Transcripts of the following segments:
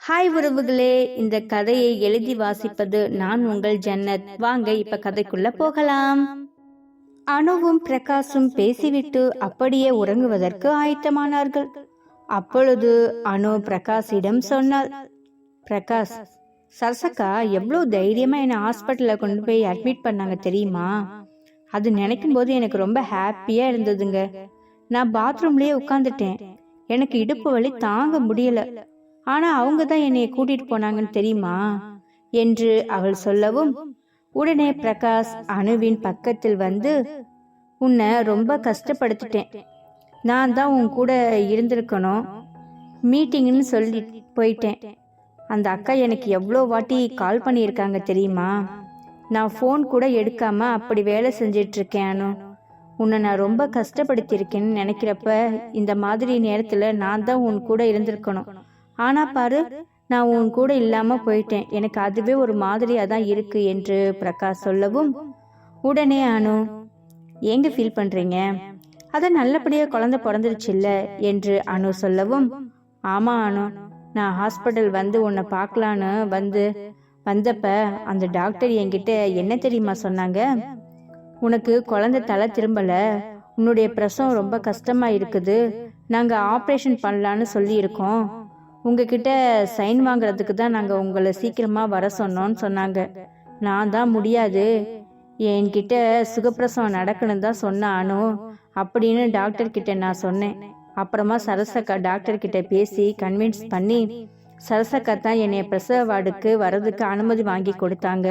Hi உறவுகளே இந்த கதையை எழுதி வாசிப்பது நான் உங்கள் ஜன்னத். வாங்க இப்ப கதைக்குள்ள போகலாம். அணுவும் பிரகாஷும் பேசிவிட்டு அப்படியே உறங்குவதற்கு ஆயத்தமானார்கள். அப்பொழுது அனு பிரகாஷிடம் சொன்னாள் பிரகாஷ் சரசக்கா எவ்வளோ தைரியமா என்னை ஹாஸ்பிட்டலில் கொண்டு போய் அட்மிட் பண்ணாங்க தெரியுமா? அது நினைக்கும் போது எனக்கு ரொம்ப ஹாப்பியா இருந்ததுங்க. நான் பாத்ரூம்லயே உட்காந்துட்டேன் எனக்கு இடுப்பு வலி தாங்க முடியல. ஆனா அவங்க தான் என்னை கூட்டிட்டு போனாங்கன்னு தெரியுமா? என்று அவள் சொல்லவும் உடனே பிரகாஷ் அணுவின் பக்கத்தில் வந்து உன்னை ரொம்ப கஷ்டப்படுத்திட்டேன். நான் தான் உன் கூட இருந்திருக்கணும். மீட்டிங்னு சொல்லி போயிட்டேன். அந்த அக்கா எனக்கு எவ்வளோ வாட்டி கால் பண்ணியிருக்காங்க தெரியுமா? நான் ஃபோன் கூட எடுக்காம அப்படி வேலை செஞ்சிட்டு இருக்கேன் அனு. உன்னை நான் ரொம்ப கஷ்டப்படுத்தியிருக்கேன்னு நினைக்கிறப்ப இந்த மாதிரி நேரத்தில் நான் தான் உன் கூட இருந்திருக்கணும். ஆனா பாரு நான் உன் கூட இல்லாம போயிட்டேன். எனக்கு அதுவே ஒரு மாதிரியா தான் இருக்கு என்று பிரகாஷ் சொல்லவும் உடனே அனு எங்க ஃபீல் பண்றீங்க? அதான் நல்லபடியா குழந்தை பிறந்துருச்சுல்ல? என்று அனு சொல்லவும் ஆமா அனு நான் ஹாஸ்பிட்டல் வந்து உன்னை பார்க்கலான்னு வந்து வந்தப்ப அந்த டாக்டர் என்கிட்ட என்ன தெரியுமா சொன்னாங்க? உனக்கு குழந்தை தலை திரும்பல உன்னுடைய பிரசவம் ரொம்ப கஷ்டமா இருக்குது நாங்க ஆப்ரேஷன் பண்ணலான்னு சொல்லியிருக்கோம். உங்ககிட்ட சைன் வாங்குறதுக்கு தான் நாங்கள் உங்களை சீக்கிரமா வர சொன்னோம்னு சொன்னாங்க. நான் தான் முடியாது. என்கிட்ட சுகப்பிரசவம் நடக்கணும் தான் சொன்ன அனு அப்படின்னு டாக்டர் கிட்ட நான் சொன்னேன். அப்புறமா சரசக்கா டாக்டர் கிட்ட பேசி கன்வின்ஸ் பண்ணி சரசக்கா தான் என்னைய பிரசவ வார்டுக்கு வர்றதுக்கு அனுமதி வாங்கி கொடுத்தாங்க.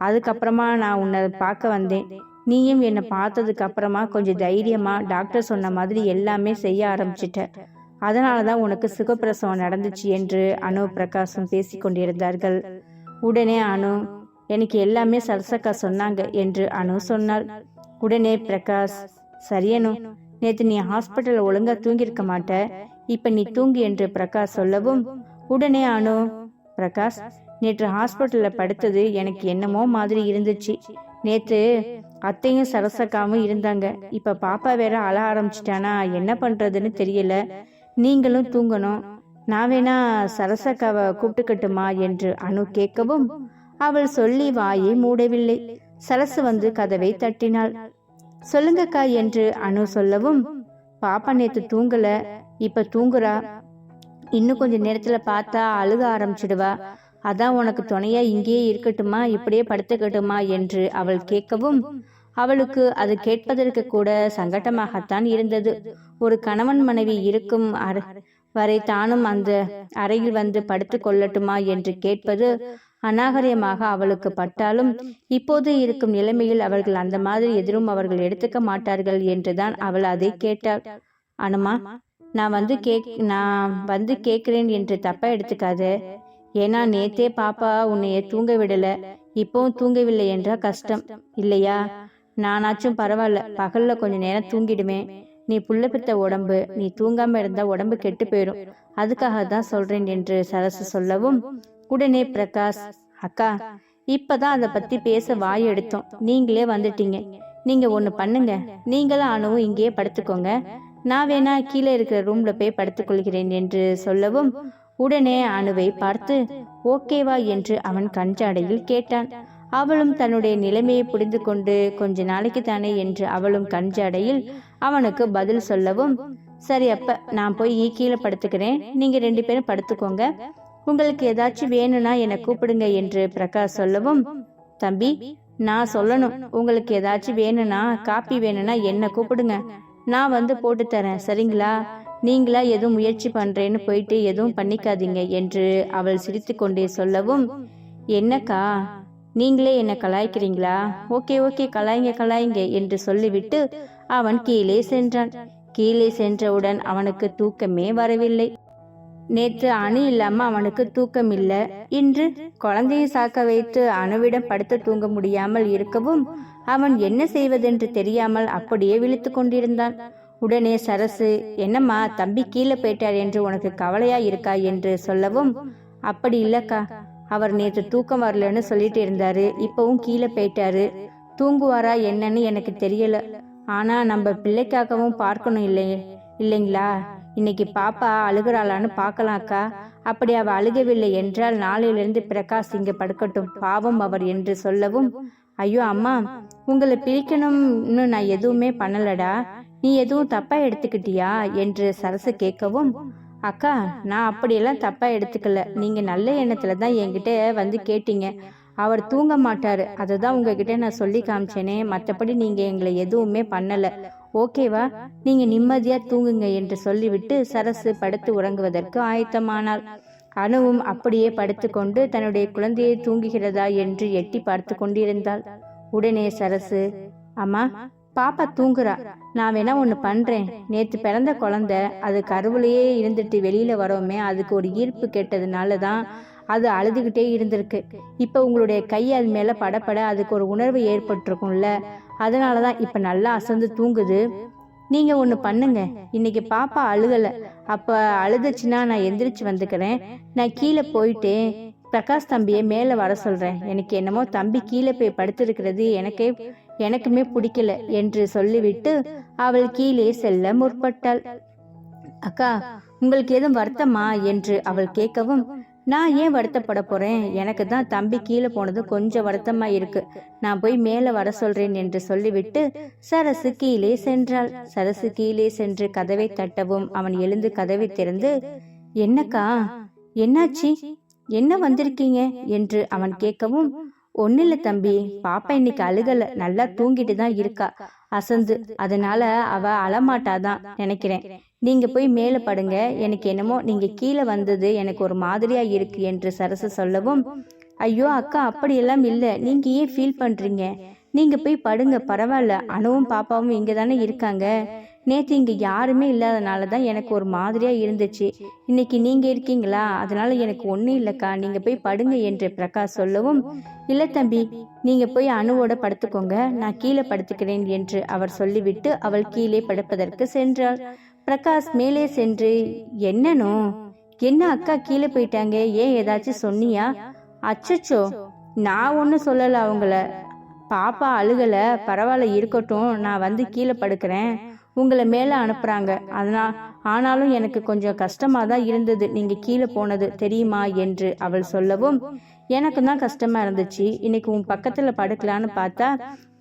அதுக்கப்புறமா நான் உன்னை பார்க்க வந்தேன். நீயும் என்னை பார்த்ததுக்கு அப்புறமா கொஞ்சம் தைரியமா டாக்டர் சொன்ன மாதிரி எல்லாமே செய்ய ஆரம்பிச்சிட்ட. அதனால தான் உனக்கு சுகப்பிரசவம் நடந்துச்சு என்று அனு பிரகாஷும் பேசி கொண்டிருந்தார்கள். உடனே அனு எனக்கு எல்லாமே சரசக்கா சொன்னாங்க என்று அனு சொன்னாள். உடனே பிரகாஷ் சரியனு நேத்து நீ ஹாஸ்பிட்டல் ஒழுங்கா தூங்கியிருக்க மாட்ட இப்ப நீ தூங்கு என்று பிரகாஷ் சொல்லவும். உடனே அனு பிரகாஷ் நேற்று ஹாஸ்பிட்டல்ல படுத்தது எனக்கு என்னமோ மாதிரி இருந்துச்சு. நேத்து அத்தையும் சரசக்காவும் இருந்தாங்க. இப்ப பாப்பா வேற அழ ஆரம்பிச்சிட்டானா என்ன பண்றதுன்னு தெரியல. நீங்களும் தூங்கணும். நான் வேணா சரசக்காவை கூப்பிட்டுக்கட்டுமா என்று அனு கேட்கவும் அவள் சொல்லி வாயை மூடவில்லை. சரசு வந்து கதவை தட்டினாள். சொல்லுங்கக்கா என்று அனு சொல்லவும் பாப்பா நேத்து தூங்கல. இப்ப தூங்குறா. இன்னும் கொஞ்ச நேரத்துல பார்த்தா அழுக ஆரம்பிச்சிடுவா. அதான் உனக்கு துணையா இங்கேயே இருக்கட்டுமா? இப்படியே படுத்துக்கட்டுமா? என்று அவள் கேட்கவும் அவளுக்கு அது கேட்பதற்கு கூட சங்கடமாகத்தான் இருந்தது. ஒரு கணவன் மனைவி இருக்கும் அற- வரை தானும் அந்த அறையில் வந்து படுத்து கொள்ளட்டுமா என்று கேட்பது அநாகரியமாக அவளுக்கு பட்டாலும் இப்போது இருக்கும் நிலைமையில் அவர்கள் அந்த மாதிரி எதிரும் அவர்கள் எடுத்துக்க மாட்டார்கள் என்றுதான் அவள் அதை கேட்டாள். அனுமா நான் வந்து கேக் நான் வந்து கேட்கிறேன் என்று தப்பா எடுத்துக்காத. ஏன்னா நேத்தே பாப்பா உன்னைய தூங்க விடல. இப்போவும் தூங்கவில்லை என்றா கஷ்டம். இல்லையா? நானாச்சும் பரவாயில்ல. பகல்ல கொஞ்ச நேரம் தூங்கிடுவேன் நீ புள்ள பித்த உடம்பு நீ தூங்காம இருந்தா உடம்பு கெட்டு போயிடும் அதுக்காக தான் சொல்றேன் என்று சரசு சொல்லவும் உடனே பிரகாஷ் அக்கா இப்பதான் அதை பத்தி பேச வாய் எடுத்தோம். நீங்களே வந்துட்டீங்க. நீங்க ஒண்ணு பண்ணுங்க. நீங்களும் அணுவும் இங்கேயே படுத்துக்கோங்க. நான் வேணா கீழே இருக்கிற ரூம்ல போய் படுத்துக்கொள்கிறேன் என்று சொல்லவும் உடனே அணுவை பார்த்து ஓகேவா என்று அவன் கஞ்சாடையில் கேட்டான். அவளும் தன்னுடைய நிலைமையை புரிந்து கொண்டு கொஞ்ச நாளைக்கு தானே என்று அவளும் கஞ்சடையில் அவனுக்கு பதில் சொல்லவும் சரி அப்ப நான் போய் கீழே படுத்துக்கிறேன். நீங்க ரெண்டு பேரும் படுத்துக்கோங்க. உங்களுக்கு ஏதாச்சும் வேணும்னா என்னை கூப்பிடுங்க என்று பிரகாஷ் சொல்லவும் தம்பி நான் சொல்லணும். உங்களுக்கு ஏதாச்சும் வேணும்னா காப்பி வேணும்னா என்ன கூப்பிடுங்க. நான் வந்து போட்டு தரேன். சரிங்களா? நீங்களா எதுவும் முயற்சி பண்றேன்னு போயிட்டு எதுவும் பண்ணிக்காதீங்க என்று அவள் சிரித்து கொண்டே சொல்லவும் என்னக்கா? நீங்களே என்ன கலாய்க்கிறீங்களா? ஓகே ஓகே கலாய்ங்க கலாய்ங்க என்று சொல்லிவிட்டு அவன் கீழே சென்றான். கீழே சென்றவுடன் அவனுக்கு தூக்கமே வரவில்லை. நேற்று அணு இல்லாம அவனுக்கு தூக்கம் இல்லை இன்று குழந்தையை சாக்க வைத்து அணுவிடம் படுத்து தூங்க முடியாமல் இருக்கவும் அவன் என்ன செய்வதென்று தெரியாமல் அப்படியே விழித்து கொண்டிருந்தான். உடனே சரசு என்னம்மா தம்பி கீழே போயிட்டார் என்று உனக்கு கவலையா இருக்கா? என்று சொல்லவும் அப்படி இல்லக்கா. அவர் நேற்று தூக்கம் வரலன்னு சொல்லிட்டு இருந்தாரு. இப்பவும் கீழே போயிட்டாரு. தூங்குவாரா என்னன்னு எனக்கு தெரியல. ஆனா நம்ம பிள்ளைக்காகவும் பார்க்கணும் இல்லையே. இல்லைங்களா? இன்னைக்கு பாப்பா அழுகுறாளான்னு பார்க்கலாம்க்கா அப்படி அவ அழுகவில்லை என்றால் நாளையிலிருந்து பிரகாஷ் இங்க படுக்கட்டும். பாவம் அவர் என்று சொல்லவும் ஐயோ அம்மா உங்களை பிரிக்கணும்னு நான் எதுவுமே பண்ணலடா. நீ எதுவும் தப்பா எடுத்துக்கிட்டியா? என்று சரசு கேட்கவும் அக்கா நான் அப்படியெல்லாம் தப்பாக எடுத்துக்கல. நீங்கள் நல்ல எண்ணத்தில் தான் என்கிட்ட வந்து கேட்டீங்க. அவர் தூங்க மாட்டார். அதை தான் உங்ககிட்ட நான் சொல்லி காமிச்சேனே. மற்றபடி நீங்கள் எங்களை எதுவுமே பண்ணலை. ஓகேவா? நீங்கள் நிம்மதியாக தூங்குங்க என்று சொல்லிவிட்டு சரசு படுத்து உறங்குவதற்கு ஆயத்தமானாள். அணுவும் அப்படியே படுத்துக்கொண்டு தன்னுடைய குழந்தையை தூங்குகிறதா என்று எட்டி பார்த்து கொண்டிருந்தாள். உடனே சரசு அம்மா பாப்பா தூங்குறா. நான் வேணா ஒன்று பண்ணுறேன் நேற்று பிறந்த குழந்தை. அது கருவிலேயே இருந்துட்டு வெளியில் வரோமே. அதுக்கு ஒரு ஈர்ப்பு கெட்டதுனால தான் அது அழுதுகிட்டே இருந்திருக்கு. இப்போ உங்களுடைய கை அது மேலே படப்பட அதுக்கு ஒரு உணர்வு ஏற்பட்டிருக்கும்ல. அதனால தான் இப்போ நல்லா அசந்து தூங்குது. நீங்கள் ஒன்று பண்ணுங்க. இன்னைக்கு பாப்பா அழுகலை. அப்போ அழுதுச்சுன்னா நான் எந்திரிச்சு வந்துக்கிறேன். நான் கீழே போயிட்டு பிரகாஷ் தம்பியை மேலே வர சொல்கிறேன் எனக்கு என்னமோ தம்பி கீழே போய் படுத்திருக்கிறது. எனக்கே எனக்குமே பிடிக்கல என்று சொல்லிவிட்டு அவள் கீழே செல்ல முற்பட்டாள். அக்கா உங்களுக்கு எதுவும் வருத்தமா? என்று அவள் கேட்கவும் நான் ஏன் வருத்தப்பட போறேன்? எனக்கு தான் தம்பி கீழே போனது கொஞ்சம் வருத்தமா இருக்கு. நான் போய் மேலே வர சொல்றேன் என்று சொல்லிவிட்டு சரசு கீழே சென்றாள். சரசு கீழே சென்று கதவை தட்டவும் அவன் எழுந்து கதவை திறந்து என்னக்கா? என்னாச்சி? என்ன வந்திருக்கீங்க? என்று அவன் கேட்கவும் ஒன்னில்ல தம்பி. பாப்பா இன்னைக்கு அழுகல. நல்லா தூங்கிட்டு தான் இருக்கா. அசந்து. அதனால அவ அழமாட்டாதான் நினைக்கிறேன். நீங்க போய் மேலே படுங்க. எனக்கு என்னமோ நீங்க கீழே வந்தது எனக்கு ஒரு மாதிரியா இருக்கு என்று சரசு சொல்லவும் ஐயோ அக்கா அப்படியெல்லாம் இல்லை. நீங்க ஏன் ஃபீல் பண்றீங்க? நீங்க போய் படுங்க. பரவாயில்ல. அணுவும் பாப்பாவும் இங்க தானே இருக்காங்க. நேற்று இங்கே யாருமே இல்லாதனால தான் எனக்கு ஒரு மாதிரியாக இருந்துச்சு. இன்னைக்கு நீங்கள் இருக்கீங்களா? அதனால எனக்கு ஒன்றும் இல்லைக்கா. நீங்கள் போய் படுங்க என்று பிரகாஷ் சொல்லவும் இல்லை தம்பி நீங்கள் போய் அணுவோட படுத்துக்கோங்க. நான் கீழே படுத்துக்கிறேன் என்று அவர் சொல்லிவிட்டு அவள் கீழே படுப்பதற்கு சென்றாள். பிரகாஷ் மேலே சென்று என்னனோ? என்ன அக்கா கீழே போயிட்டாங்க? ஏன் ஏதாச்சும் சொன்னியா? அச்சச்சோ! நான் ஒன்றும் சொல்லலை அவங்கள. பாப்பா அழுகலை. பரவாயில்ல இருக்கட்டும். நான் வந்து கீழே படுக்கிறேன். உங்களை மேலே அனுப்புகிறாங்க அதனால் ஆனாலும் எனக்கு கொஞ்சம் கஷ்டமாக தான் இருந்தது. நீங்கள் கீழே போனது தெரியுமா என்று அவள் சொல்லவும் எனக்கு தான் கஷ்டமாக இருந்துச்சு. இன்னைக்கு உன் பக்கத்தில் படுக்கலான்னு பார்த்தா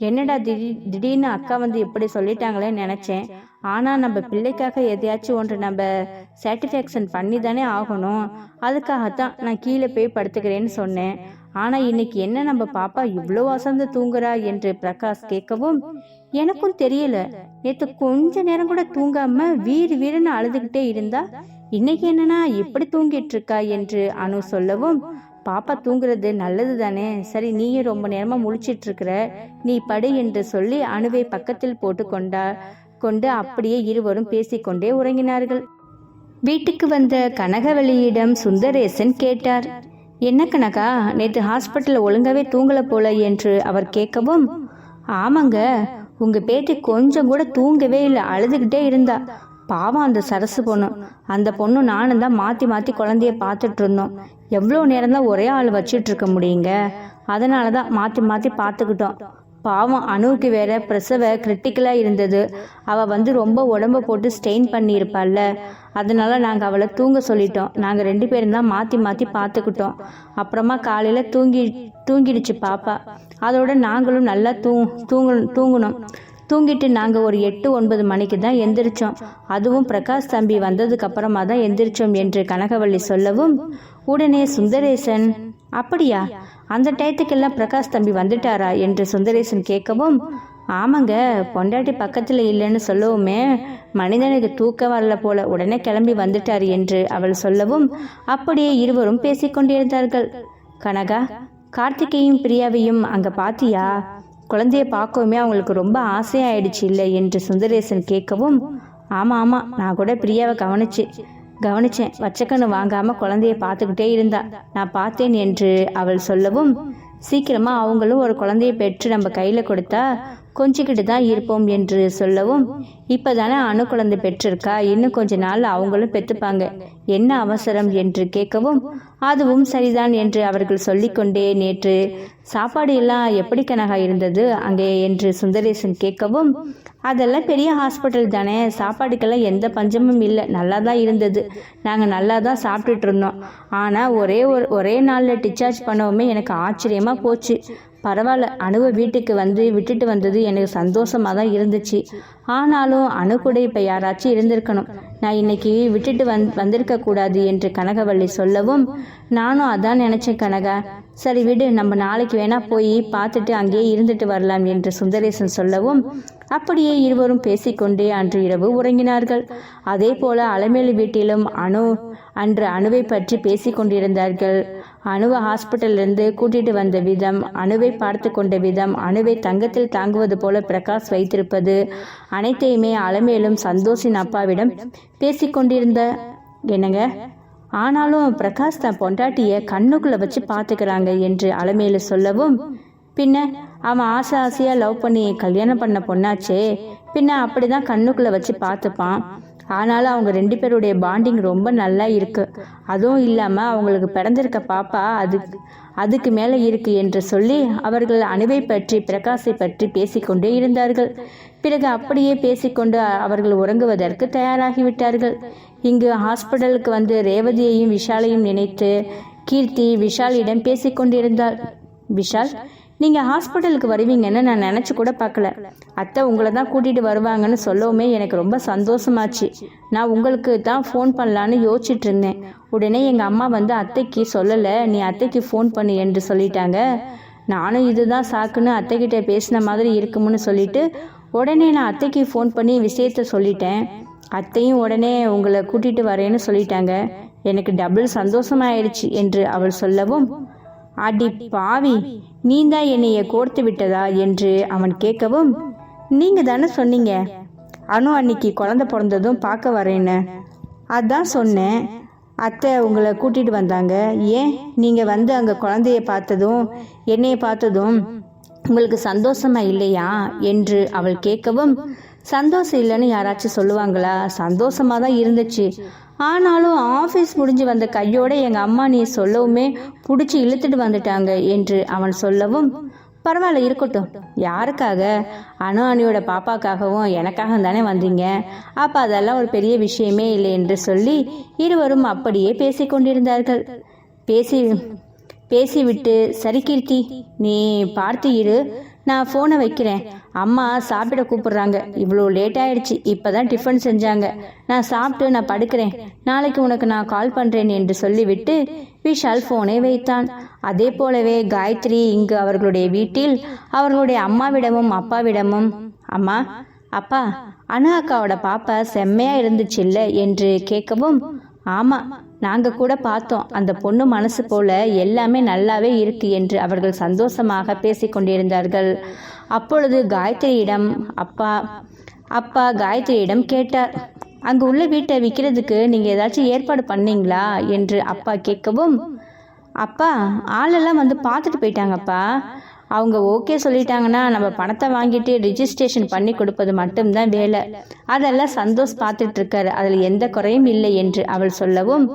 என்னடா திடீர் திடீர்னு அக்கா வந்து எப்படி சொல்லிட்டாங்களேன்னு நினச்சேன். ஆனால் நம்ம பிள்ளைக்காக எதையாச்சும் ஒன்று நம்ம சாட்டிஸ்ஃபேக்ஷன் பண்ணி தானே ஆகணும். அதுக்காகத்தான் நான் கீழே போய் படுத்துக்கிறேன்னு சொன்னேன். ஆனால் இன்னைக்கு என்ன நம்ம பாப்பா இவ்வளோ அசந்து தூங்குறா என்று பிரகாஷ் கேட்கவும் எனக்கும் தெரியல. நேத்து கொஞ்ச நேரம் கூட தூங்காம வீடு வீடுன்னு அழுதுகிட்டே இருந்தா இன்னைக்கு என்னன்னா எப்படி தூங்கிட்டு இருக்கா? என்று அனு சொல்லவும் பாப்பா தூங்குறது நல்லது தானே. சரி நீயும் ரொம்ப நேரமா முழிச்சிட்டு இருக்கிற. நீ படு என்று சொல்லி அணுவை பக்கத்தில் போட்டு கொண்டா கொண்டு அப்படியே இருவரும் பேசிக்கொண்டே உறங்கினார்கள். வீட்டுக்கு வந்த கனகவலியிடம் சுந்தரேசன் கேட்டார் என்ன கணக்கா நேற்று ஹாஸ்பிட்டலில் ஒழுங்காவே தூங்கலை போல என்று அவர் கேட்கவும் ஆமாங்க உங்கள் பேட்டி கொஞ்சம் கூட தூங்கவே இல்லை அழுதுகிட்டே இருந்தா. பாவம் அந்த சரசு பொண்ணு. அந்த பொண்ணு நானும் தான் மாற்றி மாற்றி குழந்தைய பார்த்துட்டு இருந்தோம். எவ்வளோ நேரம் தான் ஒரே ஆள் வச்சுட்டு இருக்க முடியுங்க? அதனால தான் மாற்றி மாற்றி பார்த்துக்கிட்டோம். பாவம் அணுவுக்கு வேற பிரசவ கிரிட்டிக்கலாக இருந்தது. அவள் வந்து ரொம்ப உடம்ப போட்டு ஸ்டெயின் பண்ணியிருப்பாள்ல. அதனால நாங்கள் அவளை தூங்க சொல்லிட்டோம். நாங்கள் ரெண்டு பேரும் தான் மாற்றி மாற்றி பார்த்துக்கிட்டோம். அப்புறமா காலையில் தூங்கி தூங்கிடுச்சு பாப்பா. அதோட நாங்களும் நல்லா தூ தூங்கு தூங்கினோம். தூங்கிட்டு நாங்கள் ஒரு எட்டு ஒன்பது மணிக்கு தான் எந்திரிச்சோம். அதுவும் பிரகாஷ் தம்பி வந்ததுக்கு அப்புறமா தான் எந்திரிச்சோம் என்று கனகவள்ளி சொல்லவும் உடனே சுந்தரேசன் அப்படியா? அந்த டயத்துக்கெல்லாம் பிரகாஷ் தம்பி வந்துட்டாரா என்று சுந்தரேசன் கேட்கவும் ஆமாங்க பொண்டாட்டி பக்கத்தில் இல்லைன்னு சொல்லவுமே மனிதனுக்கு தூக்க வரல போல உடனே கிளம்பி வந்துட்டார் என்று அவள் சொல்லவும் அப்படியே இருவரும் பேசிக்கொண்டிருந்தார்கள் கனகா கார்த்திகையும் பிரியாவையும் அங்கே பாத்தியா? குழந்தைய பார்க்கவுமே அவங்களுக்கு ரொம்ப ஆசையாயிடுச்சு இல்லை? என்று சுந்தரேசன் கேட்கவும் ஆமாம் ஆமாம் நான் கூட பிரியாவை கவனிச்சு கவனிச்சேன். வச்சக்கண்ணு வாங்காம குழந்தைய பார்த்துக்கிட்டே இருந்தா. நான் பார்த்தேன் என்று அவள் சொல்லவும் சீக்கிரமா அவங்களும் ஒரு குழந்தைய பெற்று நம்ம கையில கொடுத்தா கொஞ்சிக்கிட்டு தான் இருப்போம் என்று சொல்லவும் இப்பதானே அணு குழந்தை பெற்றிருக்கா? இன்னும் கொஞ்ச நாள் அவங்களும் பெற்றுப்பாங்க என்ன அவசரம் என்று கேட்கவும் அதுவும் சரிதான் என்று அவர்கள் சொல்லிக்கொண்டே நேற்று சாப்பாடு எல்லாம் எப்படி கனகா இருந்தது அங்கே என்று சுந்தரேசன் கேட்கவும் அதெல்லாம் பெரிய ஹாஸ்பிட்டல் தானே. சாப்பாடுக்கெல்லாம் எந்த பஞ்சமும் இல்லை. நல்லா தான் இருந்தது. நாங்கள் நல்லா தான் சாப்பிட்டுட்டு இருந்தோம். ஆனால் ஒரே ஒரு ஒரே நாளில் டிஸ்சார்ஜ் பண்ணவுமே எனக்கு ஆச்சரியமாக போச்சு. பரவாயில்ல அணுவை வீட்டுக்கு வந்து விட்டுட்டு வந்தது எனக்கு சந்தோஷமாக தான் இருந்துச்சு. ஆனாலும் அணு கூட இப்போ யாராச்சும் இருந்திருக்கணும். நான் இன்னைக்கு விட்டுட்டு வந் வந்திருக்க கூடாது என்று கனகவள்ளி சொல்லவும் நானும் அதான் நினச்சேன் கனகா. சரி விடு நம்ம நாளைக்கு வேணா போய் பார்த்துட்டு அங்கேயே இருந்துட்டு வரலாம் என்று சுந்தரேசன் சொல்லவும் அப்படியே இருவரும் பேசிக்கொண்டே அன்று இரவு உறங்கினார்கள். அதே போல அலமேலு வீட்டிலும் அணு அன்று அணுவை பற்றி பேசிக்கொண்டிருந்தார்கள். அணுவை ஹாஸ்பிட்டலிருந்து கூட்டிட்டு வந்த விதம் அணுவை பார்த்து கொண்ட விதம் அணுவை தங்கத்தில் தாங்குவது போல பிரகாஷ் வைத்திருப்பது அனைத்தையுமே அலமேலும் சந்தோஷின் அப்பாவிடம் பேசிக்கொண்டிருந்த என்னங்க? ஆனாலும் பிரகாஷ் தன் பொண்டாட்டிய கண்ணுக்குள்ள வச்சு பார்த்துக்கிறாங்க என்று அலமேலு சொல்லவும் பின்ன அவன் ஆசை ஆசையா லவ் பண்ணி கல்யாணம் பண்ண பொண்ணாச்சே பின்ன அப்படிதான் கண்ணுக்குள்ள வச்சு பார்த்துப்பான். ஆனாலும் அவங்க ரெண்டு பேருடைய பாண்டிங் ரொம்ப நல்லா இருக்கு. அதுவும் இல்லாமல் அவங்களுக்கு பிறந்திருக்க பாப்பா அது அதுக்கு மேலே இருக்கு என்று சொல்லி அவர்கள் அணுவை பற்றி பிரகாஷை பற்றி பேசிக்கொண்டே இருந்தார்கள். பிறகு அப்படியே பேசிக்கொண்டு அவர்கள் உறங்குவதற்கு தயாராகிவிட்டார்கள். இங்கு ஹாஸ்பிட்டலுக்கு வந்து ரேவதியையும் விஷாலையும் நினைத்து கீர்த்தி விஷாலிடம் பேசிக்கொண்டிருந்தாள். விஷால் நீங்கள் ஹாஸ்பிட்டலுக்கு வருவீங்கன்னு நான் நினச்சி கூட பார்க்கல. அத்தை உங்களை தான் கூட்டிகிட்டு வருவாங்கன்னு சொல்லவுமே எனக்கு ரொம்ப சந்தோஷமாச்சு. நான் உங்களுக்கு தான் ஃபோன் பண்ணலான்னு யோசிச்சுட்டு இருந்தேன். உடனே எங்கள் அம்மா வந்து அத்தைக்கு சொல்லலை நீ அத்தைக்கு ஃபோன் பண்ணு என்று சொல்லிட்டாங்க. நானும் இதுதான் சாக்குன்னு அத்தைக்கிட்ட பேசின மாதிரி இருக்கும்னு சொல்லிட்டு உடனே நான் அத்தைக்கு ஃபோன் பண்ணி விஷயத்த சொல்லிட்டேன். அத்தையும் உடனே உங்களை கூட்டிகிட்டு வரேன்னு சொல்லிட்டாங்க. எனக்கு டபுள் சந்தோஷமாயிடுச்சு என்று அவள் சொல்லவும் அடி பாவி நீ தான் என்னைய கோர்த்து விட்டதா என்று அவன் கேட்கவும் நீங்க தானே சொன்னீங்க. அனு அன்னைக்கு குழந்தை பிறந்ததும் பார்க்க வரேன்னு. அதான் சொன்னேன். அத்தை உங்களை கூட்டிட்டு வந்தாங்க. ஏன்? நீங்க வந்து அங்க குழந்தைய பார்த்ததும் என்னைய பார்த்ததும் உங்களுக்கு சந்தோஷமா இல்லையா? என்று அவள் கேட்கவும் சந்தோஷம் இல்லைன்னு யாராச்சும் சொல்லுவாங்களா? சந்தோஷமாக தான் இருந்துச்சு. ஆனாலும் ஆஃபீஸ் முடிஞ்சு வந்த கையோட எங்கள் அம்மா நீ சொல்லவுமே பிடிச்சி இழுத்துட்டு வந்துட்டாங்க என்று அவன் சொல்லவும் பரவாயில்ல இருக்கட்டும். யாருக்காக? அணு அணியோட பாப்பாக்காகவும் எனக்காக தானே வந்தீங்க. அப்போ அதெல்லாம் ஒரு பெரிய விஷயமே இல்லை என்று சொல்லி இருவரும் அப்படியே பேசி கொண்டிருந்தார்கள். பேசி பேசிவிட்டு சரி கீர்த்தி நீ பார்த்து இரு. நான் ஃபோனை வைக்கிறேன். அம்மா சாப்பிட கூப்பிடுறாங்க. இவ்வளோ லேட் ஆயிடுச்சு. இப்போ தான் டிஃபன் செஞ்சாங்க. நான் சாப்பிட்டு நான் படுக்கிறேன். நாளைக்கு உனக்கு நான் கால் பண்ணுறேன் என்று சொல்லிவிட்டு விஷால் ஃபோனை வைத்தான். அதே போலவே காயத்ரி இங்கு அவர்களுடைய வீட்டில் அவர்களுடைய அம்மாவிடமும் அப்பாவிடமும் அம்மா அப்பா அண்ணா அக்காவோட பாப்பா செம்மையா இருந்துச்சுல்ல என்று கேட்கவும் ஆமா நாங்க கூட பார்த்தோம். அந்த பொண்ணு மனசு போல எல்லாமே நல்லாவே இருக்கு என்று அவர்கள் சந்தோஷமாக பேசிக்கொண்டிருந்தார்கள். அப்பொழுது காயத்ரியிடம் அப்பா அப்பா காயத்ரியிடம் கேட்டார். அங்கு உள்ள வீட்டை விற்கிறதுக்கு நீங்கள் ஏதாச்சும் ஏற்பாடு பண்ணீங்களா? என்று அப்பா கேட்கவும் அப்பா ஆளெல்லாம் வந்து பார்த்துட்டு போயிட்டாங்கப்பா. அவங்க ஓகே சொல்லிட்டாங்கன்னா நம்ம பணத்தை வாங்கிட்டு ரிஜிஸ்ட்ரேஷன் பண்ணி கொடுப்பது மட்டும்தான் வேலை. அதெல்லாம் சந்தோஷ் பார்த்துட்டு இருக்காரு அதில் எந்த குறையும் இல்லை என்று அவள் சொல்லவும்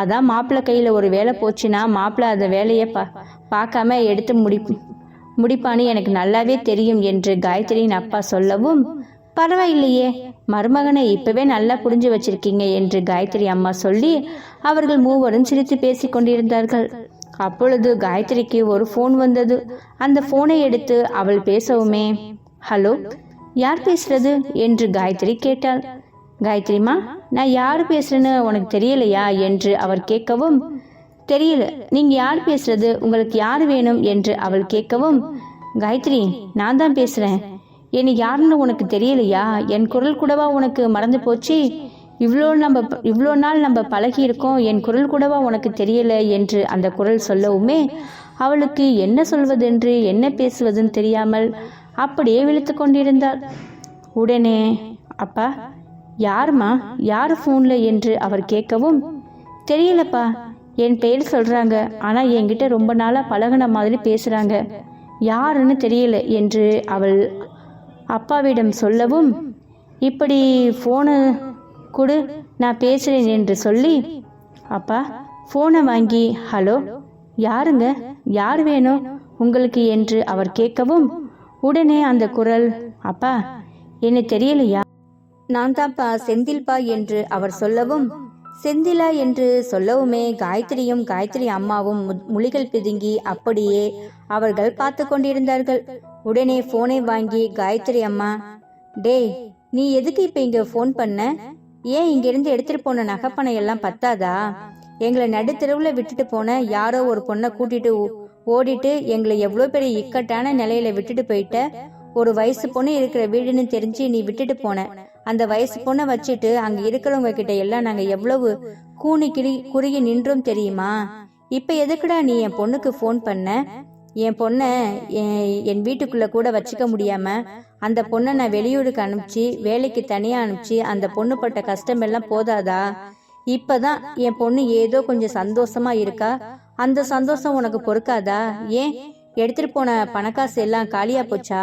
அதான் மாப்பிள்ளை கையில் ஒரு வேலை போச்சுன்னா மாப்பிள்ளை அந்த வேலையை பா பார்க்காம எடுத்து முடி முடிப்பான்னு எனக்கு நல்லாவே தெரியும் என்று காயத்ரியின் அப்பா சொல்லவும் பரவாயில்லையே மருமகனை இப்பவே நல்லா புரிஞ்சு வச்சிருக்கீங்க என்று காயத்ரி அம்மா சொல்லி அவர்கள் மூவரும் சிரித்து பேசி கொண்டிருந்தார்கள். அப்பொழுது காயத்ரிக்கு ஒரு ஃபோன் வந்தது. அந்த ஃபோனை எடுத்து அவள் பேசவுமே ஹலோ யார் பேசுறது? என்று காயத்ரி கேட்டாள். காயத்ரிமா நான் யார் பேசுறேன்னு உனக்கு தெரியலையா? என்று அவர் கேட்கவும் தெரியல. நீங்க யார் பேசுறது? உங்களுக்கு யார் வேணும்? என்று அவள் கேட்கவும் காயத்ரி நான் தான் பேசுறேன். என்னை யாருன்னு உனக்கு தெரியலையா? என் குரல் கூடவா உனக்கு மறந்து போச்சு? இவ்வளோ நம்ம இவ்வளோ நாள் நம்ம பழகி இருக்கோம் என் குரல் கூடவா உனக்கு தெரியல? என்று அந்த குரல் சொல்லவுமே அவளுக்கு என்ன சொல்வதென்று என்ன பேசுவதுன்னு தெரியாமல் அப்படியே விழுத்து கொண்டிருந்தாள். உடனே அப்பா யாருமா யார் ஃபோனில் என்று அவர் கேட்கவும் தெரியலப்பா. என் பெயர் சொல்கிறாங்க ஆனால் என்கிட்ட ரொம்ப நாளாக பழகுன மாதிரி பேசுகிறாங்க யாருன்னு தெரியல என்று அவள் அப்பாவிடம் சொல்லவும் இப்படி ஃபோனு கொடு நான் பேசுகிறேன் என்று சொல்லி அப்பா ஃபோனை வாங்கி ஹலோ யாருங்க? யார் வேணும் உங்களுக்கு என்று அவர் கேட்கவும் உடனே அந்த குரல் அப்பா என்ன தெரியலையா? நான் தான்ப்பா செந்தில்பா என்று அவர் சொல்லவும் செந்திலா என்று சொல்லவுமே காயத்ரியும் காயத்ரி அம்மாவும் மு- பிதுங்கி அப்படியே அவர்கள் பார்த்து கொண்டிருந்தார்கள். உடனே போனை வாங்கி காயத்ரி அம்மா டேய் நீ எதுக்கு இப்ப இங்க ஃபோன் பண்ண? ஏன் இங்கிருந்து எடுத்துட்டு போன நகைப்பணம் எல்லாம் பத்தாதா? எங்களை நடுத்தெருவுல விட்டுட்டு போன யாரோ ஒரு பொண்ணை கூட்டிட்டு ஓடிட்டு எங்களை எவ்வளோ பெரிய இக்கட்டான நிலையில விட்டுட்டு போயிட்ட? ஒரு வயசு பொண்ணு இருக்கிற வீடுன்னு தெரிஞ்சு நீ விட்டுட்டு போன. அந்த வயசு பொண்ணை வச்சுட்டு அங்க இருக்கிறவங்க கிட்ட எல்லாம் நாங்க எவ்வளவு கூனி கிளி குறுகி நின்றோம் தெரியுமா? இப்ப எதுக்குடா நீ என் பொண்ணுக்கு ஃபோன் பண்ண? என் பொண்ணை என்- என் வீட்டுக்குள்ள கூட வச்சுக்க முடியாம அந்த பொண்ணை நான் வெளியூருக்கு அனுப்பிச்சு வேலைக்கு தனியா அனுப்பிச்சு அந்த பொண்ணு பட்ட கஷ்டம் எல்லாம் போதாதா? இப்பதான் என் பொண்ணு ஏதோ கொஞ்சம் சந்தோஷமா இருக்கா? அந்த சந்தோஷம் உனக்கு பொறுக்காதா? ஏன்? எடுத்துட்டு போன பணக்காசு எல்லாம் காலியா போச்சா?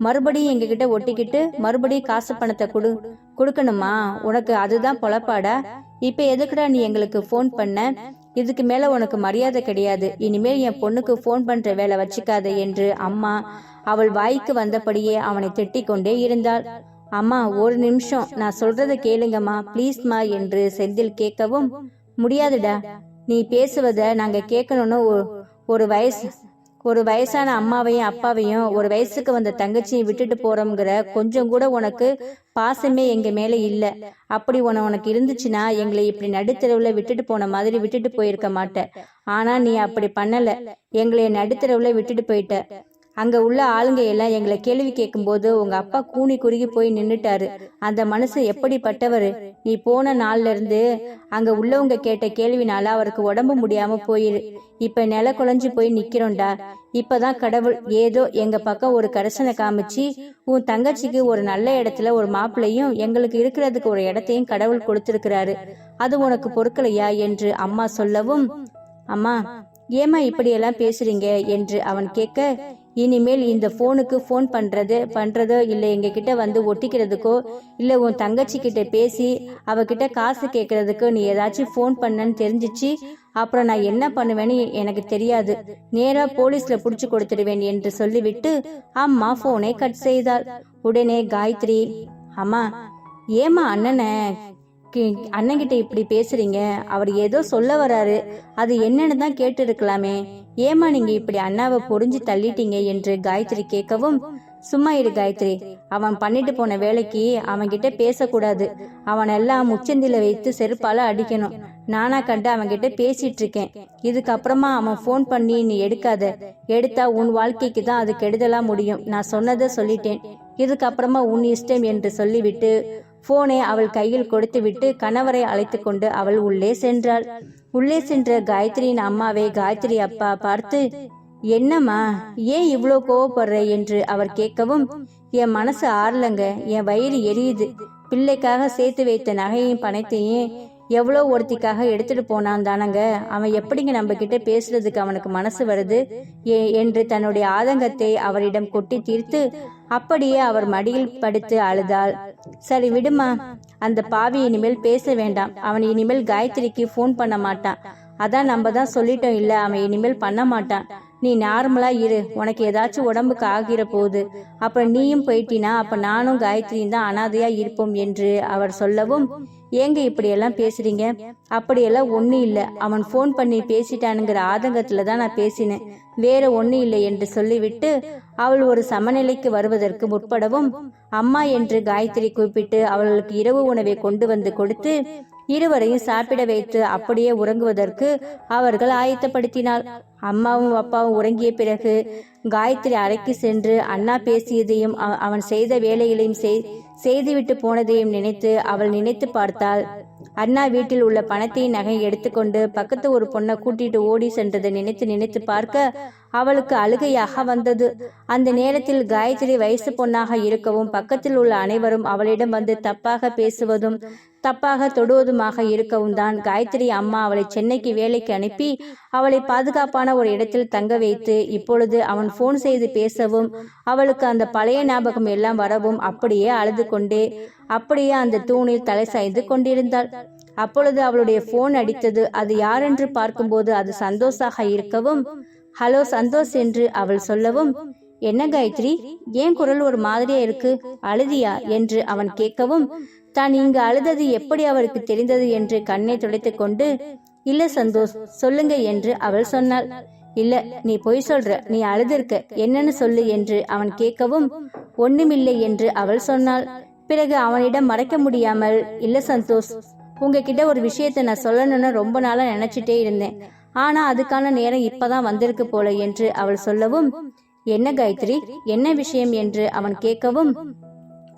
மறுபடியும் எங்ககிட்ட ஒட்டிக்கிட்டு மறுபடியும் காசு பணத்தை கொடு. கொடுக்கணுமா? உனக்கு அதுதான் பொழப்பாடா? இப்ப எதுக்குடா நீ எங்களுக்கு ஃபோன் பண்ண? இதுக்கு மேல உனக்கு மரியாதை கிடையாது. இனிமேல் என் பொண்ணுக்கு ஃபோன் பண்ற வேலை வச்சுக்காத என்று அம்மா அவள் வாய்க்கு வந்தபடியே அவனை திட்டிக் கொண்டே இருந்தாள். அம்மா ஒரு நிமிஷம். நான் சொல்றத கேளுங்கம்மா. ப்ளீஸ்மா என்று செந்தில் கேட்கவும் முடியாதுடா. நீ பேசுவத நாங்க கேட்கணும்னு ஒரு- ஒரு வயசு ஒரு வயசான அம்மாவையும் அப்பாவையும் ஒரு வயசுக்கு வந்த தங்கச்சியை விட்டுட்டு போறோம்ங்கிற கொஞ்சம் கூட உனக்கு பாசமே எங்க மேல இல்ல. அப்படி உன உனக்கு இருந்துச்சுன்னா எங்களை இப்படி நடுத்தரவுல விட்டுட்டு போன மாதிரி விட்டுட்டு போயிருக்க மாட்ட. ஆனா நீ அப்படி பண்ணல. எங்களை நடுத்தரவுல விட்டுட்டு போயிட்ட. அங்கே உள்ள ஆளுங்க எல்லாம் எங்களை கேள்வி கேட்கும்போது உங்க அப்பா கூனி குறுகி போய் நின்றுட்டாரு அந்த மனசு எப்படிப்பட்டவர்? நீ போன நாள்ல இருந்து அங்க உள்ளவங்க கேட்ட கேள்வினால அவருக்கு உடம்பு முடியாம போயிரு. இப்ப நில குலைஞ்சு போய் நிக்கிறோம்டா. இப்பதான் கடவுள் ஏதோ எங்க பக்கம் ஒரு கரசனை காமிச்சு உன் தங்கச்சிக்கு ஒரு நல்ல இடத்துல ஒரு மாப்பிள்ளையும் எங்களுக்கு இருக்கிறதுக்கு ஒரு இடத்தையும் கடவுள் கொடுத்திருக்கிறாரு. அது உனக்கு பொறுக்கலையா? என்று அம்மா சொல்லவும் அம்மா ஏமா இப்படியெல்லாம் பேசுறீங்க என்று அவன் கேட்க இனிமேல் இந்த போனுக்கு ஃபோன் பண்றது பண்றதோ இல்லை எங்க கிட்ட வந்து ஒட்டிக்கிறதுக்கோ இல்ல உன் தங்கச்சி கிட்ட பேசி அவகிட்ட காசு கேட்கறதுக்கோ நீ ஏதாச்சும் ஃபோன் பண்ணன்னு தெரிஞ்சிச்சு அப்புறம் நான் என்ன பண்ணுவேன்னு எனக்கு தெரியாது. நேரா போலீஸ்ல புடிச்சு கொடுத்துடுவேன் என்று சொல்லிவிட்டு அம்மா போனை கட் செய்தாள். உடனே காயத்ரி அம்மா ஏமா அண்ணனை கி- அண்ணன்கிட்ட இப்படி பேசுறீங்க. அவர் ஏதோ சொல்ல வராரு. அது என்னன்னு தான் கேட்டு இருக்கலாமே ஏமா நீங்க இப்படி அண்ணாவை பொறிஞ்சு தள்ளிட்டீங்க என்று காயத்ரி கேட்கவும் சும்மா இரு காயத்ரி. அவன் பண்ணிட்டு போன வேலைக்கு அவன்கிட்ட பேசக்கூடாது. அவன் எல்லாம் முச்சந்தில வைத்து செருப்பால அடிக்கணும். நானா கண்டு அவன்கிட்ட பேசிட்டு இருக்கேன் இதுக்கப்புறமா அவன் ஃபோன் பண்ணி நீ எடுக்காத. எடுத்தா உன் வாழ்க்கைக்கு தான் அது கெடுதலா முடியும். நான் சொன்னதை சொல்லிட்டேன். இதுக்கப்புறமா உன் இஷ்டம் என்று சொல்லிவிட்டு போனை அவள் கையில் கொடுத்துவிட்டு கணவரை அழைத்து கொண்டு அவள் உள்ளே சென்றாள். உள்ளே சென்ற காயத்ரியின் அம்மாவை காயத்ரி அப்பா பார்த்து என்னம்மா ஏன் இவ்வளோ கோவப்படுற? என்று அவர் கேட்கவும் என் மனசு ஆறலங்க என் வயிறு எரியுது. பிள்ளைக்காக சேர்த்து வைத்த நகையும் பணத்தையும் எவ்வளோ ஒருத்திக்காக எடுத்துட்டு போனான் தானங்க? அவன் எப்படிங்க நம்ம கிட்ட பேசுறதுக்கு அவனுக்கு மனசு வருது? ஏ- என்று தன்னுடைய ஆதங்கத்தை அவரிடம் கொட்டி தீர்த்து அப்படியே அவர் மடியில் படுத்து அழுதாள். சரி விடுமா. அந்த பாவி இனிமேல் பேச வேண்டாம். அவன் இனிமேல் காயத்ரிக்கு ஃபோன் பண்ண மாட்டான். அதான் நம்ம தான் சொல்லிட்டோம் இல்ல அவன் இனிமேல் பண்ண மாட்டான். நீ நார்மலா இரு. உனக்கு ஏதாச்சும் உடம்புக்கு ஆகிற போது. அப்புறம் நீயும் போயிட்டினா அப்ப நானும் காயத்ரியும் தான் அனாதையா இருப்போம் என்று அவர் சொல்லவும் ஏங்க இப்படியெல்லாம் பேசுறீங்க? அப்படியெல்லாம் ஒன்றும் இல்லை. அவன் ஃபோன் பண்ணி பேசிட்டானுங்கிற ஆதங்கத்துல தான் நான் பேசினேன். வேற ஒன்றும் இல்லை என்று சொல்லிவிட்டு அவள் ஒரு சமநிலைக்கு வருவதற்கு முற்படவும் அம்மா என்று காயத்ரி கூப்பிட்டு அவளுக்கு இரவு உணவை கொண்டு வந்து கொடுத்து இருவரையும் சாப்பிட வைத்து அப்படியே உறங்குவதற்கு அவர்கள் ஆயத்தப்படுத்தினாள். அம்மாவும் அப்பாவும் உறங்கிய பிறகு காயத்ரி அறைக்கு சென்று அண்ணா பேசியதையும் அவன் செய்த வேலைகளையும் செய்- செய்துவிட்டு போனதையும் நினைத்து அவள் நினைத்து பார்த்தாள். அண்ணா வீட்டில் உள்ள பணத்தையும் நகை எடுத்துக்கொண்டு பக்கத்து ஒரு பொண்ணை கூட்டிட்டு ஓடி சென்றதை நினைத்து நினைத்து பார்க்க அவளுக்கு அழுகையாக வந்தது. அந்த நேரத்தில் காயத்ரி வயசு பொண்ணாக இருக்கவும் பக்கத்தில் உள்ள அனைவரும் அவளிடம் வந்து தப்பாக பேசுவதும் தப்பாக தொடுவதுமாக இருக்கவும் தான் காயத்ரி அம்மா அவளை சென்னைக்கு வேலைக்கு அனுப்பி அவளை பாதுகாப்பான ஒரு இடத்தில் தங்க வைத்து இப்பொழுது அவன் ஃபோன் செய்து பேசவும் அவளுக்கு அந்த பழைய ஞாபகம் எல்லாம் வரவும் அப்படியே அழுது கொண்டே அப்படியே அந்த தூணில் தலை சாய்ந்து கொண்டிருந்தாள். அப்பொழுது அவளுடைய ஃபோன் அடித்தது. அது யாரென்று பார்க்கும்போது அது சந்தோஷாக இருக்கவும் ஹலோ சந்தோஷ் என்று அவள் சொல்லவும் என்ன காயத்ரி ஏன் குரல் ஒரு மாதிரியா இருக்கு? அழுதியா? என்று அவன் கேட்கவும் தான் இங்கு அழுதது எப்படி அவருக்கு தெரிந்தது என்று கண்ணை துடைத்துக் கொண்டு இல்ல சந்தோஷ் சொல்லுங்க என்று அவள் சொன்னாள். இல்ல நீ பொய் சொல்ற நீ அழுதிருக்க என்னன்னு சொல்லு என்று அவன் கேட்கவும் ஒண்ணுமில்லை என்று அவள் சொன்னாள். பிறகு அவனிடம் மறைக்க முடியாமல் இல்ல சந்தோஷ் உங்ககிட்ட ஒரு விஷயத்தை நான் சொல்லணும்னு ரொம்ப நாளா நினைச்சிட்டே இருந்தேன். ஆனா அதுக்கான நேரம் இப்பதான் வந்திருக்கு போல என்று அவள் சொல்லவும் என்ன காயத்ரி என்ன விஷயம் என்று அவன் கேட்கவும்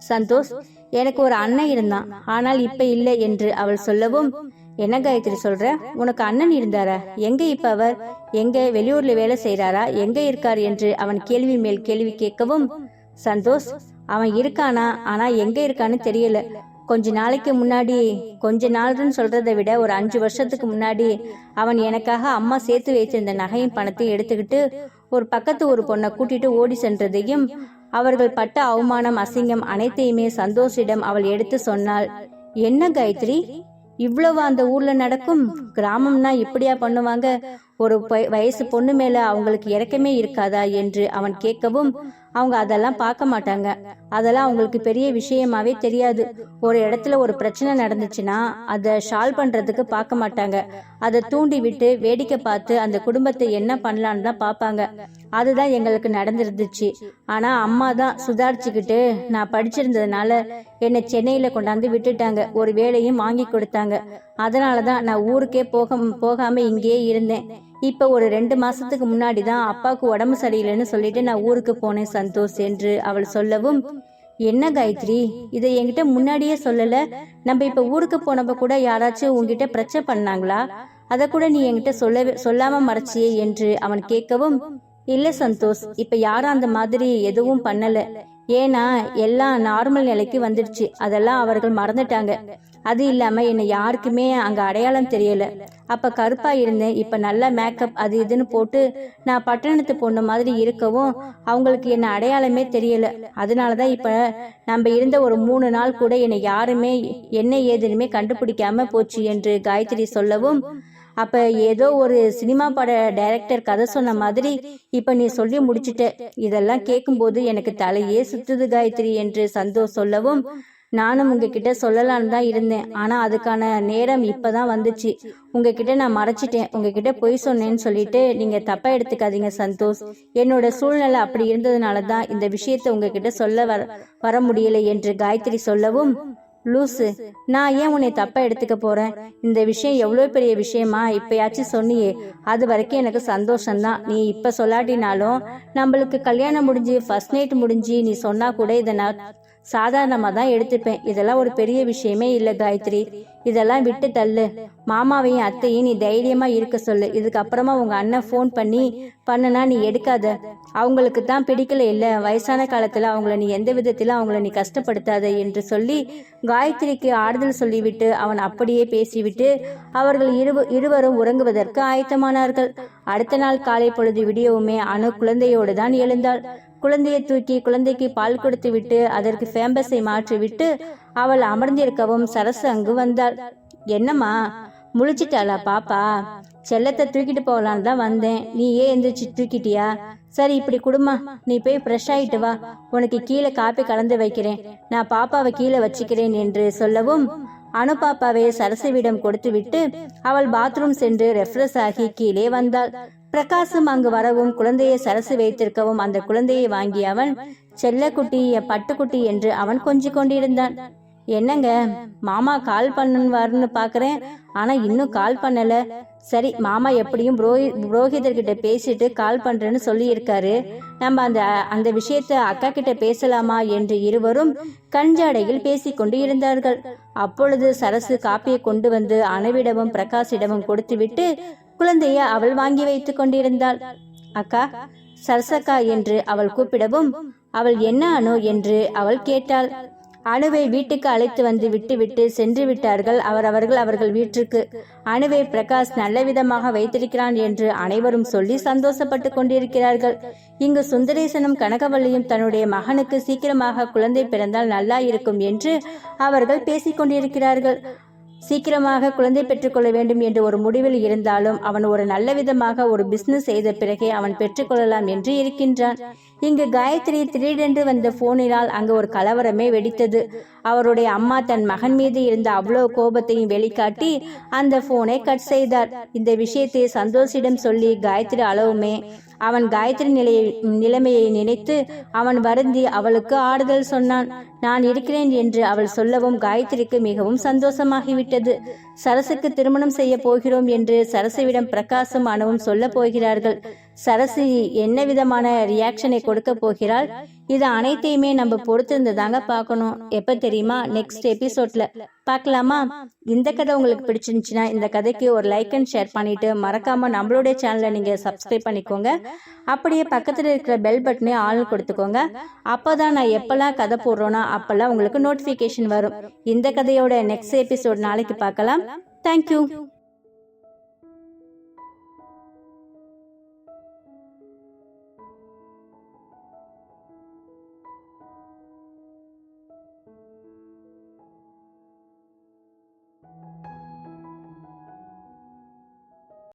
சந்தோஷ் எனக்கு ஒரு அண்ணன் இருந்தான். ஆனால் இப்ப இல்லை என்று அவள் சொல்லவும் என்ன காயத்ரி சொல்ற? உனக்கு அண்ணன் இருந்தாரா? எங்க இப்ப அவர்? எங்க வெளியூர்ல வேலை செய்யறாரா எங்க இருக்கார்? என்று அவன் கேள்வி மேல் கேள்வி கேட்கவும் சந்தோஷ் அவன் இருக்கானா? ஆனா எங்க இருக்கான்னு தெரியல. கொஞ்ச நாளைக்கு முன்னாடி கொஞ்ச நாள்னு சொல்றதை விட ஒரு அஞ்சு வருஷத்துக்கு முன்னாடி அவன் எனக்காக அம்மா சேர்த்து வைத்திருந்த நகையும் பணத்தையும் எடுத்துக்கிட்டு ஒரு பக்கத்து ஒரு பொண்ணை கூட்டிட்டு ஓடி சென்றதையும் அவர்கள் பட்ட அவமானம் அசிங்கம் அனைத்தையுமே சந்தோஷிடம் அவள் எடுத்து சொன்னாள். என்ன காயத்ரி? இவ்வளவு அந்த ஊர்ல நடக்கும்? கிராமம்னா இப்படியா பண்ணுவாங்க? ஒரு ப- வயசு பொண்ணு மேல அவங்களுக்கு இறக்கமே இருக்காதா? என்று அவன் கேட்கவும் அவங்க அதெல்லாம் பார்க்க மாட்டாங்க. அதெல்லாம் அவங்களுக்கு பெரிய விஷயமாவே தெரியாது. ஒரு இடத்துல ஒரு பிரச்சனை நடந்துச்சுன்னா அதை சால்வ் பண்றதுக்கு பார்க்க மாட்டாங்க. அதை தூண்டி விட்டு வேடிக்கை பார்த்து அந்த குடும்பத்தை என்ன பண்ணலான்னு தான் பார்ப்பாங்க. அதுதான் எங்களுக்கு நடந்துருந்துச்சு. ஆனா அம்மா தான் சுதாரிச்சுக்கிட்டு நான் படிச்சிருந்ததுனால என்னை சென்னையில கொண்டாந்து விட்டுட்டாங்க. ஒரு வேலையும் வாங்கி கொடுத்தாங்க. அதனாலதான் நான் ஊருக்கே போக போகாம இங்கேயே இருந்தேன். இப்போ ஒரு ரெண்டு மாசத்துக்கு முன்னாடி தான் அப்பாவுக்கு உடம்பு சரியில்லைன்னு சொல்லிட்டு நான் ஊருக்கு போனேன் சந்தோஷ் என்று அவள் சொல்லவும் என்ன காயத்ரி? இதை என்கிட்ட முன்னாடியே சொல்லல. நம்ம இப்ப ஊருக்கு போனப்ப கூட யாராச்சும் உங்ககிட்ட பிரச்சனை பண்ணாங்களா? அத கூட நீ என்கிட்ட சொல்லவே சொல்லாம மறைச்சியே என்று அவன் கேட்கவும் இல்ல சந்தோஷ் இப்ப யாரும் அந்த மாதிரி எதுவும் பண்ணல. ஏன்னா எல்லாம் நார்மல் நிலைக்கு வந்துடுச்சு. அதெல்லாம் அவர்கள் மறந்துட்டாங்க. அது இல்லாமல் என்னை யாருக்குமே அங்கே அடையாளம் தெரியல. அப்போ கருப்பாக இருந்தேன். இப்போ நல்ல மேக்கப் அது இதுன்னு போட்டு நான் பட்டணத்து பொண்ணு மாதிரி இருக்கவும் அவங்களுக்கு என்ன அடையாளமே தெரியல. அதனாலதான் இப்போ நம்ம இருந்த ஒரு மூணு நாள் கூட என்னை யாருமே என்ன ஏதுனுமே கண்டுபிடிக்காம போச்சு என்று காயத்ரி சொல்லவும் அப்ப ஏதோ ஒரு சினிமா பட டைரக்டர் கதை சொன்ன மாதிரி இப்ப நீ சொல்லி முடிச்சிட்ட. இதெல்லாம் கேட்கும்போது எனக்கு தலையே சுத்துது காயத்ரி என்று சந்தோஷ் சொல்லவும் நானும் உங்ககிட்ட சொல்லலான்னு தான் இருந்தேன். ஆனால் அதுக்கான நேரம் இப்போ தான் வந்துச்சு. உங்ககிட்ட நான் மறைச்சிட்டேன். உங்ககிட்ட பொய் சொன்னேன்னு சொல்லிட்டு நீங்கள் தப்பாக எடுத்துக்காதீங்க சந்தோஷ். என்னோட சூழ்நிலை அப்படி இருந்ததுனால தான் இந்த விஷயத்தை உங்ககிட்ட சொல்ல வர வர முடியலை என்று காயத்ரி சொல்லவும் லூசு நான் ஏன் உன்னை தப்பா எடுத்துக்க போறேன்? இந்த விஷயம் எவ்வளோ பெரிய விஷயமா? இப்பயாச்சும் சொன்னியே. அது வரைக்கும் எனக்கு சந்தோஷம்தான். நீ இப்ப சொல்லாட்டினாலும் நம்மளுக்கு கல்யாணம் முடிஞ்சு ஃபர்ஸ்ட் நைட் முடிஞ்சு நீ சொன்னா கூட இதை நான் சாதாரணமா தான் எடுத்துப்பேன். இதெல்லாம் ஒரு பெரிய விஷயமே இல்ல காயத்ரி. இதெல்லாம் விட்டு தள்ளு. மாமாவையும் அத்தையும் நீ தைரியமா இருக்க சொல்லு. இதுக்கப்புறமா உங்க அண்ணன் ஃபோன் பண்ணி பண்ணுனா நீ எடுக்காத. அவங்களுக்கு தான் பிடிக்கல இல்ல. வயசான காலத்துல அவங்கள நீ எந்த விதத்தில் அவங்கள நீ கஷ்டப்படுத்தாத என்று சொல்லி காயத்ரிக்கு ஆறுதல் சொல்லிவிட்டு அவன் அப்படியே பேசிவிட்டு அவர்கள் இரு இருவரும் உறங்குவதற்கு ஆயத்தமானார்கள். அடுத்த நாள் காலை பொழுது விடியவுமே அணு குழந்தையோடு தான் எழுந்தாள். குழந்தையை தூக்கி குழந்தைக்கு பால் கொடுத்து விட்டு அதற்கு ஃபேம்பஸை மாற்றிவிட்டு அவள் அமர்ந்திருக்கவும் சரசு அங்கு வந்தாள். என்னம்மா முழிச்சிட்டாளா பாப்பா? செல்லத்தை தூக்கிட்டு போகலான்னு தான் வந்தேன். நீ ஏன் எந்திரிச்சு தூக்கிட்டியா? சரி இப்படி குடுமா நீ போய் ஃப்ரெஷ் ஆயிட்டு வா. உனக்கு கீழே காப்பி கலந்து வைக்கிறேன். நான் பாப்பாவை கீழே வச்சுக்கிறேன் என்று சொல்லவும் அனு பாப்பாவை சரசுவிடம் கொடுத்துவிட்டு அவள் பாத்ரூம் சென்று ரெஃப்ரெஷ் ஆகி கீழே வந்தாள். பிரகாசம் அங்கு வரவும் குழந்தையை சரசு வைத்திருக்கவும் அந்த குழந்தையை வாங்கி அவன் செல்ல என் பட்டுக்குட்டி என்று அவன் கொஞ்சிக் கொண்டிருந்தான். என்னங்க மாமா கால் பண்ணுவாருன்னு பாக்குறேன் ஆனா இன்னும் கால் பண்ணல. சரி மாமா எப்படியும் புரோஹி புரோஹிதர்கிட்ட பேசிட்டு கால் பண்றேன்னு சொல்லி இருக்காரு நம்ம அந்த அந்த விஷயத்த அக்கா கிட்ட பேசலாமா? என்று இருவரும் கஞ்சாடையில் பேசிக்கொண்டு இருந்தார்கள். அப்பொழுது சரசு காப்பியை கொண்டு வந்து அணுவிடமும் பிரகாஷிடமும் கொடுத்துவிட்டு குழந்தைய அவள் வாங்கி வைத்துக் கொண்டிருந்தாள். அக்கா சரசக்கா என்று அவள் கூப்பிடவும் அவள் என்ன அனு? என்று அவள் கேட்டாள். அணுவை வீட்டுக்கு அழைத்து வந்து விட்டுவிட்டு சென்று விட்டார்கள் அவரவர்கள் அவர்கள் வீட்டிற்கு. அணுவை பிரகாஷ் நல்ல விதமாக வைத்திருக்கிறான் என்று அனைவரும் சொல்லி சந்தோஷப்பட்டு கொண்டிருக்கிறார்கள். இங்கு சுந்தரேசனும் கனகவல்லியும் தன்னுடைய மகனுக்கு சீக்கிரமாக குழந்தை பிறந்தால் நல்லா இருக்கும் என்று அவர்கள் பேசிக்கொண்டிருக்கிறார்கள் சீக்கிரமாக குழந்தை பெற்றுக்கொள்ள வேண்டும் என்று ஒரு முடிவில் இருந்தாலும் அவன் ஒரு நல்ல விதமாக ஒரு பிசினஸ் செய்த பிறகே அவன் பெற்றுக்கொள்ளலாம் என்று இருக்கின்றான். இங்கு காயத்ரி திடீரென்று வந்த போனினால் அங்கு ஒரு கலவரமே வெடித்தது. அவருடைய அம்மா தன் மகன் மீது இருந்த அவ்வளவு கோபத்தையும் வெளிக்காட்டி அந்த போனை கட் செய்தார். இந்த விஷயத்தை சந்தோஷிடம் சொல்லி காயத்ரி அளவுமே அவன் காயத்ரி நிலையை நிலைமையை நினைத்து அவன் வருந்தி அவளுக்கு ஆறுதல் சொன்னான். நான் இருக்கிறேன் என்று அவள் சொல்லவும் காயத்ரிக்கு மிகவும் சந்தோஷமாகிவிட்டது. சரசுக்கு திருமணம் செய்ய போகிறோம் என்று சரசுவிடம் பிரகாசம் அணுவும் சொல்ல போகிறார்கள். சரசு என்ன விதமான ரியாக்ஷனை கொடுக்க போகிறாள்? இது அனைத்தையுமே நம்ம பொறுத்திருந்து தாங்க பார்க்கணும். எப்ப தெரியுமா? நெக்ஸ்ட் எபிசோட்ல பார்க்கலாமா? இந்த கதை உங்களுக்கு பிடிச்சிருந்துச்சுன்னா இந்த கதைக்கு ஒரு லைக் அண்ட் ஷேர் பண்ணிட்டு மறக்காம நம்மளுடைய சேனலை நீங்க சப்ஸ்கிரைப் பண்ணிக்கோங்க. அப்படியே பக்கத்தில் இருக்கிற பெல் பட்டனே ஆள் கொடுத்துக்கோங்க. அப்போதான் நான் எப்பெல்லாம் கதை போடுறோன்னா அப்பெல்லாம் உங்களுக்கு நோட்டிஃபிகேஷன் வரும். இந்த கதையோட நெக்ஸ்ட் எபிசோட் நாளைக்கு பார்க்கலாம். தேங்க்யூ